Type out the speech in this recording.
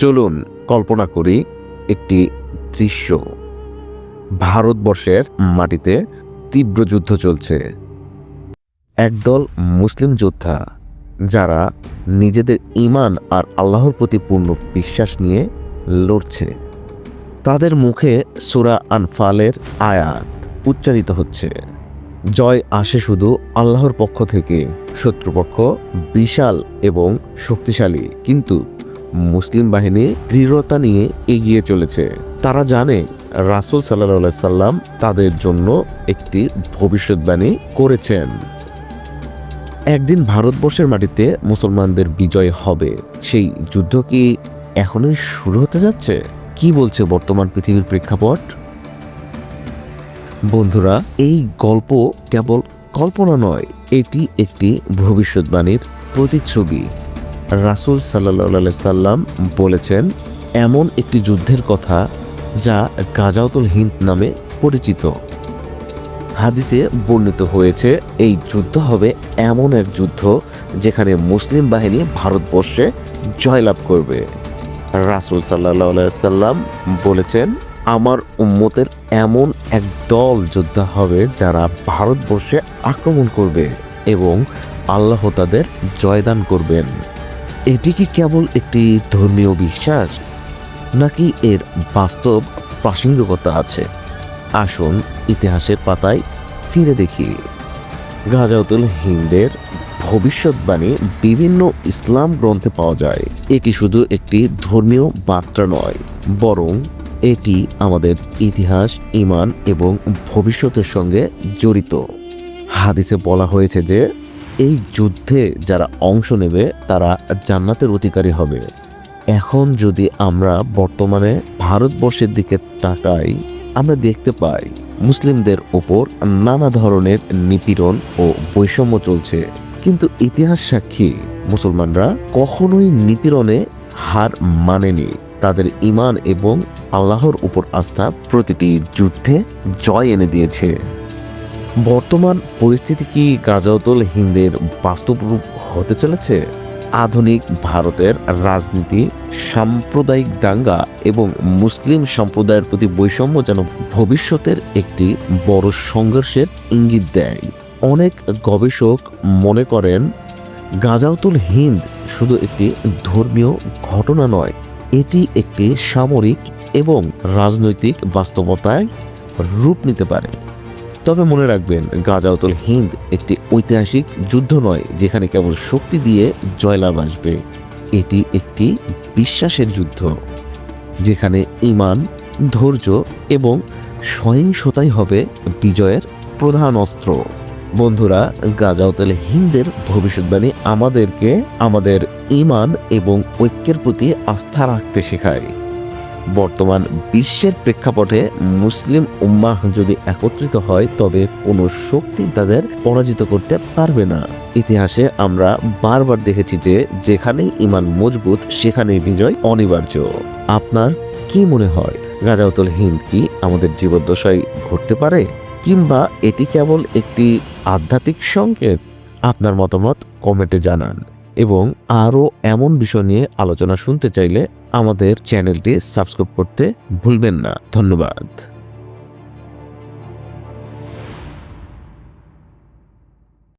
চলুন কল্পনা করি একটি দৃশ্য। ভারতবর্ষের মাটিতে তীব্র যুদ্ধ চলছে। একদল মুসলিম যোদ্ধা, যারা নিজেদের ইমান আর আল্লাহর প্রতি পূর্ণ বিশ্বাস নিয়ে লড়ছে। তাদের মুখে সুরা আনফালের আয়াত উচ্চারিত হচ্ছে। জয় আসে শুধু আল্লাহর পক্ষ থেকে, শত্রুপক্ষ বিশাল এবং শক্তিশালী, কিন্তু মুসলিম বাহিনী দৃঢ়তা নিয়ে এগিয়ে চলেছে। তারা জানে রাসুল সাল্লাহ সাল্লাম তাদের জন্য একটি ভবিষ্যৎবাণী করেছেন। একদিন ভারতবর্ষের মাটিতে মুসলমানদের বিজয় হবে, সেই যুদ্ধ কি এখনই শুরু হতে যাচ্ছে? কি বলছে বর্তমান পৃথিবীর প্রেক্ষাপট? বন্ধুরা, এই গল্প কেবল কল্পনা নয়, এটি একটি ভবিষ্যৎবাণীর প্রতিচ্ছবি। রাসুল সাল্লাহ সাল্লাম বলেছেন, এমন একটি যুদ্ধের কথা যা গাজাউতুল হিন্দ নামে পরিচিত। হাদিসে বর্ণিত হয়েছে, এই যুদ্ধ হবে এমন এক যুদ্ধ যেখানে মুসলিম বাহিনী ভারতবর্ষে জয়লাভ করবে। রাসুল সাল্লাহ সাল্লাম বলেছেন, আমার উম্মতের এমন এক দল যোদ্ধা হবে যারা ভারতবর্ষে আক্রমণ করবে এবং আল্লাহ তাদের জয়দান করবেন। এটি কি কেবল একটি ধর্মীয় বিশ্বাস, নাকি এর বাস্তব প্রাসঙ্গিকতা আছে? আসুন ইতিহাসের পাতায় ফিরে দেখি। গাজাউতুল হিন্দের ভবিষ্যৎবাণী বিভিন্ন ইসলাম গ্রন্থে পাওয়া যায়। এটি শুধু একটি ধর্মীয় বার্তা নয়, বরং এটি আমাদের ইতিহাস ইমান এবং ভবিষ্যতের সঙ্গে জড়িত। হাদিসে বলা হয়েছে যে এই যুদ্ধে যারা অংশ নেবে, তারা জান্নাতের অধিকারী হবে। এখন যদি আমরা বর্তমানে ভারতবর্ষের দিকে তাকাই, আমরা দেখতে পাই মুসলিমদের ওপর নানা ধরনের নিপীড়ন ও বৈষম্য চলছে। কিন্তু ইতিহাস সাক্ষী, মুসলমানরা কখনোই নিপীড়নে হার মানেনি। তাদের ইমান এবং আল্লাহর উপর আস্থা প্রতিটি যুদ্ধে জয় এনে দিয়েছে। বর্তমান পরিস্থিতি কি গাজাউতুল হিন্দের বাস্তব রূপ হতে চলেছে? আধুনিক ভারতের রাজনীতি, সাম্প্রদায়িক দাঙ্গা এবং মুসলিম সম্প্রদায়ের প্রতি বৈষম্য যেন ভবিষ্যতের একটি বড় সংঘর্ষের ইঙ্গিত দেয়। অনেক গবেষক মনে করেন গাজাউতুল হিন্দ শুধু একটি ধর্মীয় ঘটনা নয়, এটি একটি সামরিক এবং রাজনৈতিক বাস্তবতায় রূপ নিতে পারে। তবে মনে রাখবেন গাজাউতুল হিন্দ একটি ঐতিহাসিক যুদ্ধ নয়, যেখানে কেবল শক্তি দিয়ে জয়লাভ আসবে। এটি একটি বিশ্বাসের যুদ্ধ, যেখানে ইমান ধৈর্য এবং সহিংসতাই হবে বিজয়ের প্রধান অস্ত্র। বন্ধুরা গাজাউতুল হিন্দের ভবিষ্যৎবাণী আমাদেরকে আমাদের ইমান এবং ঐক্যের প্রতি আস্থা রাখতে শেখায়। বর্তমান বিশ্বের প্রেক্ষাপটে মুসলিম উম্মাহ যদি একত্রিত হয়, তবে কোনো শক্তি তাদের পরাজিত করতে পারবে না। ইতিহাসে আমরা বারবার দেখেছি যে, যেখানেই ইমান মজবুত, সেখানেই বিজয় অনিবার্য। আপনার কি মনে হয় গাজাউতুল হিন্দ কি আমাদের জীবদ্দশায় ঘটতে পারে, কিংবা এটি কেবল একটি আধ্যাত্মিক সংকেত? আপনার মতামত কমেন্টে জানান। এবং আরও এমন বিষয় নিয়ে আলোচনা শুনতে চাইলে আমাদের চ্যানেলটি সাবস্ক্রাইব করতে ভুলবেন না। ধন্যবাদ।